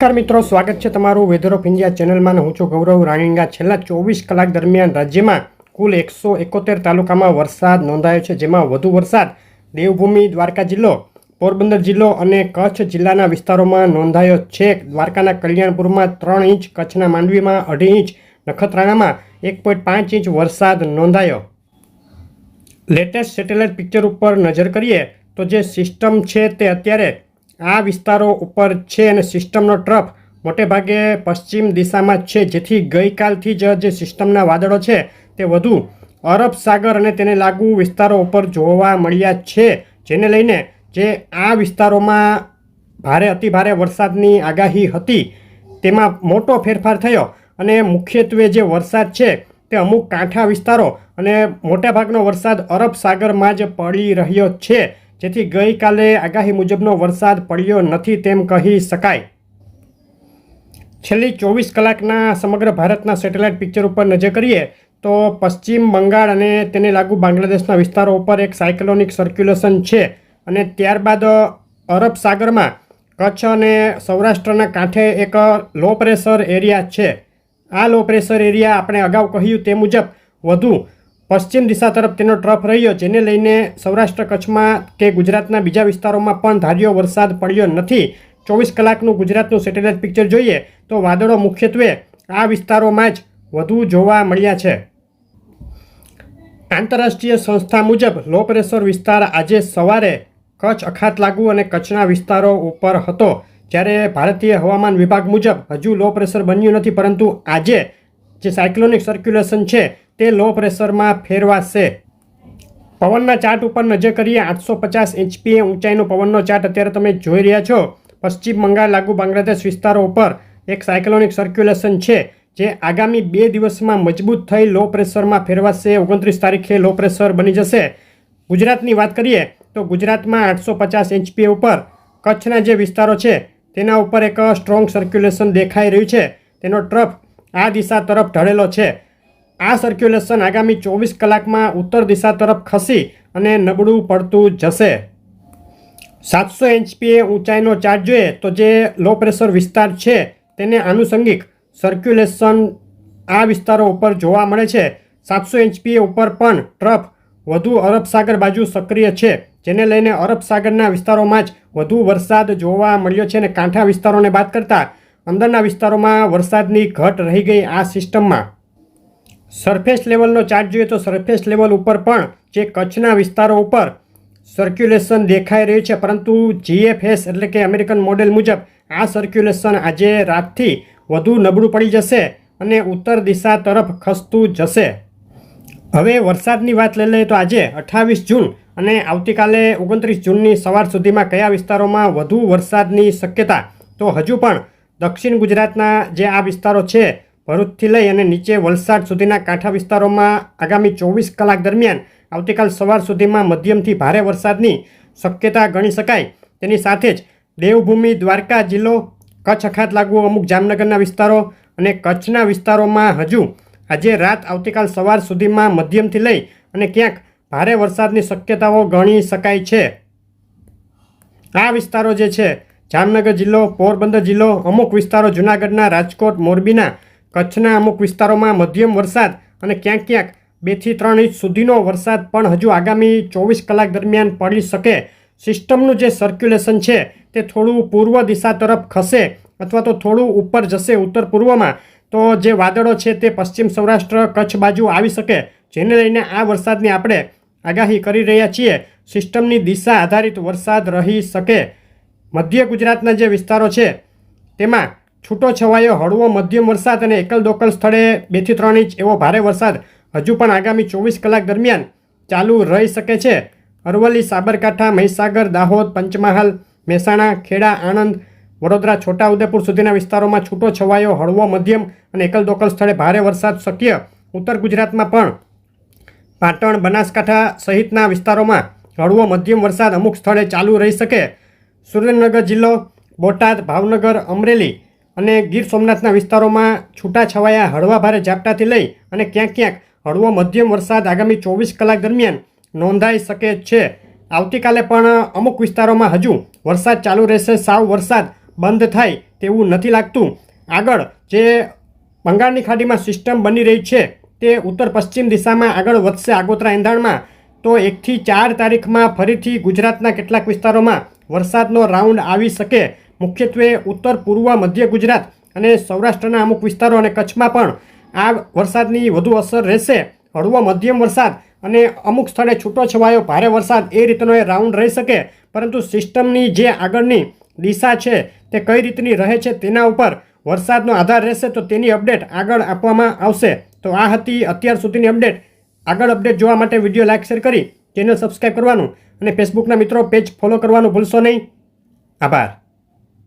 નમસ્કાર મિત્રો, સ્વાગત છે તમારું વેધર ઓફ ઇન્ડિયા ચેનલમાં હું છું ગૌરવ રાણીંગા. છેલ્લા ચોવીસ કલાક દરમિયાન રાજ્યમાં કુલ એકસો એકોતેર તાલુકામાં વરસાદ નોંધાયો છે, જેમાં વધુ વરસાદ દેવભૂમિ, દ્વારકા જિલ્લો, પોરબંદર જિલ્લો અને કચ્છ જિલ્લાના વિસ્તારોમાં નોંધાયો છે. દ્વારકાના કલ્યાણપુરમાં ત્રણ ઇંચ, કચ્છના માંડવીમાં અઢી ઇંચ, નખત્રાણામાં એક પોઈન્ટ પાંચ ઇંચ વરસાદ નોંધાયો. લેટેસ્ટ સેટેલાઇટ પિક્ચર ઉપર નજર કરીએ તો જે સિસ્ટમ છે તે અત્યારે આ વિસ્તારો ઉપર છે અને સિસ્ટમનો ટ્રફ મોટે ભાગે પશ્ચિમ દિશામાં છે, જેથી ગઈકાલથી જ જે સિસ્ટમના વાદળો છે તે વધુ અરબ સાગર અને તેને લાગુ વિસ્તારો ઉપર જોવા મળ્યા છે. જેને લઈને જે આ વિસ્તારોમાં ભારે અતિભારે વરસાદની આગાહી હતી, તેમાં મોટો ફેરફાર થયો અને મુખ્યત્વે જે વરસાદ છે તે અમુક કાંઠા વિસ્તારો અને મોટાભાગનો વરસાદ અરબ સાગરમાં જ પડી રહ્યો છે. જેથી ગઈકાલે આગાહી મુજબનો વરસાદ પડ્યો નથી તેમ કહી શકાય. છેલ્લી ચોવીસ કલાકના સમગ્ર ભારતના સેટેલાઇટ પિક્ચર ઉપર નજર કરીએ તો પશ્ચિમ બંગાળ અને તેને લાગુ બાંગ્લાદેશના વિસ્તારો ઉપર એક સાયક્લોનિક સર્ક્યુલેશન છે અને ત્યારબાદ અરબ સાગરમાં કચ્છ અને સૌરાષ્ટ્રના કાંઠે એક લો પ્રેશર એરિયા છે. આ લો પ્રેશર એરિયા આપણે અગાઉ કહ્યું તે મુજબ વધુ પશ્ચિમ દિશા તરફ તેનો ટ્રફ રહ્યો, જેને લઈને સૌરાષ્ટ્ર કચ્છમાં કે ગુજરાતના બીજા વિસ્તારોમાં પણ ધાર્યો વરસાદ પડ્યો નથી. ચોવીસ કલાકનું ગુજરાતનું સેટેલાઇટ પિક્ચર જોઈએ તો વાદળો મુખ્યત્વે આ વિસ્તારોમાં જ વધુ જોવા મળ્યા છે. આંતરરાષ્ટ્રીય સંસ્થા મુજબ લો પ્રેશર વિસ્તાર આજે સવારે કચ્છ અખાત લાગુ અને કચ્છના વિસ્તારો ઉપર હતો. જ્યારે ભારતીય હવામાન વિભાગ મુજબ હજુ લો પ્રેશર બન્યું નથી, પરંતુ આજે જે સાયક્લોનિક સર્ક્યુલેશન છે, તે લો પ્રેશરમાં ફેરવાશે. પવનના ચાર્ટ ઉપર નજર કરીએ, આઠસો પચાસ એચપીએ ઊંચાઈનો પવનનો ચાર્ટ અત્યારે તમે જોઈ રહ્યા છો. પશ્ચિમ બંગાળ, લાગુ બાંગ્લાદેશ વિસ્તારો ઉપર એક સાયક્લોનિક સર્ક્યુલેશન છે, જે આગામી બે દિવસમાં મજબૂત થઈ લો પ્રેશરમાં ફેરવાશે. ઓગણત્રીસ તારીખે લો પ્રેશર બની જશે. ગુજરાતની વાત કરીએ, તો ગુજરાતમાં આઠસો પચાસ એચપીએ ઉપર કચ્છના જે વિસ્તારો છે, તેના ઉપર એક સ્ટ્રોંગ સર્ક્યુલેશન દેખાઈ રહ્યું છે. તેનો ટ્રફ આ દિશા તરફ ઢળેલો છે. આ સર્ક્યુલેશન આગામી ચોવીસ કલાકમાં ઉત્તર દિશા તરફ ખસી અને નબળું પડતું જશે. સાતસો એચપીએ ઊંચાઈનો ચાર્જ જોઈએ તો જે લો પ્રેશર વિસ્તાર છે તેને આનુષંગિક સર્ક્યુલેશન આ વિસ્તારો ઉપર જોવા મળે છે. સાતસો એચપીએ ઉપર પણ ટ્રફ વધુ અરબ સાગર બાજુ સક્રિય છે, જેને લઈને અરબ સાગરના વિસ્તારોમાં જ વધુ વરસાદ જોવા મળ્યો છે અને કાંઠા વિસ્તારોને બાદ કરતાં અંદરના વિસ્તારોમાં વરસાદની ઘટ રહી ગઈ આ સિસ્ટમમાં. સરફેસ લેવલનો ચાર્ટ જોઈએ તો સરફેસ લેવલ ઉપર પણ જે કચ્છના વિસ્તારો ઉપર સર્ક્યુલેશન દેખાઈ રહ્યું છે, પરંતુ જીએફએસ એટલે કે અમેરિકન મોડેલ મુજબ આ સર્ક્યુલેશન આજે રાતથી વધુ નબળું પડી જશે અને ઉત્તર દિશા તરફ ખસતું જશે. હવે વરસાદની વાત લઈ લઈએ તો આજે અઠ્ઠાવીસ જૂન અને આવતીકાલે ઓગણત્રીસ જૂનની સવાર સુધીમાં કયા વિસ્તારોમાં વધુ વરસાદની શક્યતા? તો હજુ પણ દક્ષિણ ગુજરાતના જે આ વિસ્તારો છે, ભરૂચથી લઈ અને નીચે વલસાડ સુધીના કાંઠા વિસ્તારોમાં આગામી ચોવીસ કલાક દરમિયાન આવતીકાલ સવાર સુધીમાં મધ્યમથી ભારે વરસાદની શક્યતા ગણી શકાય. તેની સાથે જ દેવભૂમિ, દ્વારકા જિલ્લો, કચ્છ અખાત લાગુ અમુક જામનગરના વિસ્તારો અને કચ્છના વિસ્તારોમાં હજુ આજે રાત આવતીકાલ સવાર સુધીમાં મધ્યમથી લઈ અને ક્યાંક ભારે વરસાદની શક્યતાઓ ગણી શકાય છે. આ વિસ્તારો જે છે જામનગર જિલ્લો, પોરબંદર જિલ્લો, અમુક વિસ્તારો જૂનાગઢના રાજકોટ, મોરબીના, કચ્છના અમુક વિસ્તારોમાં મધ્યમ વરસાદ અને ક્યાંક ક્યાંક બેથી ત્રણ ઇંચ સુધીનો વરસાદ પણ હજુ આગામી ચોવીસ કલાક દરમિયાન પડી શકે. સિસ્ટમનું જે સર્ક્યુલેશન છે, તે થોડું પૂર્વ દિશા તરફ ખસે અથવા તો થોડું ઉપર જશે ઉત્તર પૂર્વમાં. તો જે વાદળો છે, તે પશ્ચિમ સૌરાષ્ટ્ર કચ્છ બાજુ આવી શકે, જેને લઈને આ વરસાદની આપણે આગાહી કરી રહ્યા છીએ. સિસ્ટમની દિશા આધારિત વરસાદ રહી શકે. મધ્ય ગુજરાતના જે વિસ્તારો છે, તેમાં છૂટો છવાયો હળવો મધ્યમ વરસાદ અને એકલ દોકલ સ્થળે બેથી ત્રણ ઇંચ એવો ભારે વરસાદ હજુ પણ આગામી ચોવીસ કલાક દરમિયાન ચાલુ રહી શકે છે. અરવલ્લી, સાબરકાંઠા, મહીસાગર, દાહોદ, પંચમહાલ, મહેસાણા, ખેડા, આણંદ, વડોદરા, છોટાઉદેપુર સુધીના વિસ્તારોમાં છૂટો છવાયો હળવો મધ્યમ અને એકલ દોકલ સ્થળે ભારે વરસાદ શક્ય. ઉત્તર ગુજરાતમાં પણ પાટણ, બનાસકાંઠા સહિતના વિસ્તારોમાં હળવો મધ્યમ વરસાદ અમુક સ્થળે ચાલુ રહી શકે. સુરેન્દ્રનગર જિલ્લો, બોટાદ, ભાવનગર, અમરેલી અને ગીર સોમનાથના વિસ્તારોમાં છૂટાછવાયા હળવા ભારે ઝાપટાથી લઈ અને ક્યાંક ક્યાંક હળવો મધ્યમ વરસાદ આગામી ચોવીસ કલાક દરમિયાન નોંધાઈ શકે છે. આવતીકાલે પણ અમુક વિસ્તારોમાં હજુ વરસાદ ચાલુ રહેશે. સાવ વરસાદ બંધ થાય તેવું નથી લાગતું. આગળ જે બંગાળની ખાડીમાં સિસ્ટમ બની રહી છે તે ઉત્તર પશ્ચિમ દિશામાં આગળ વધશે. આગોતરા એંધાણમાં તો એકથી ચાર તારીખમાં ફરીથી ગુજરાતના કેટલાક વિસ્તારોમાં વરસાદનો રાઉન્ડ આવી શકે. મુખ્યત્વે ઉત્તર, પૂર્વ, મધ્ય ગુજરાત અને સૌરાષ્ટ્રના અમુક વિસ્તારો અને કચ્છમાં પણ આ વરસાદની વધુ અસર રહેશે. હળવો મધ્યમ વરસાદ અને અમુક સ્થળે છૂટો છવાયો ભારે વરસાદ એ રીતનો એ રાઉન્ડ રહી શકે. પરંતુ સિસ્ટમની જે આગળની દિશા છે તે કઈ રીતની રહે છે તેના ઉપર વરસાદનો આધાર રહેશે તો તેની અપડેટ આગળ આપવામાં આવશે. તો આ હતી અત્યાર સુધીની અપડેટ. આગળ અપડેટ જોવા માટે વીડિયો લાઇક શેર કરી. ચેનલ સબસ્ક્રાઈબ કરવાનું અને ફેસબુકના મિત્રો પેજ ફોલો કરવાનું ભૂલશો નહીં. આભાર.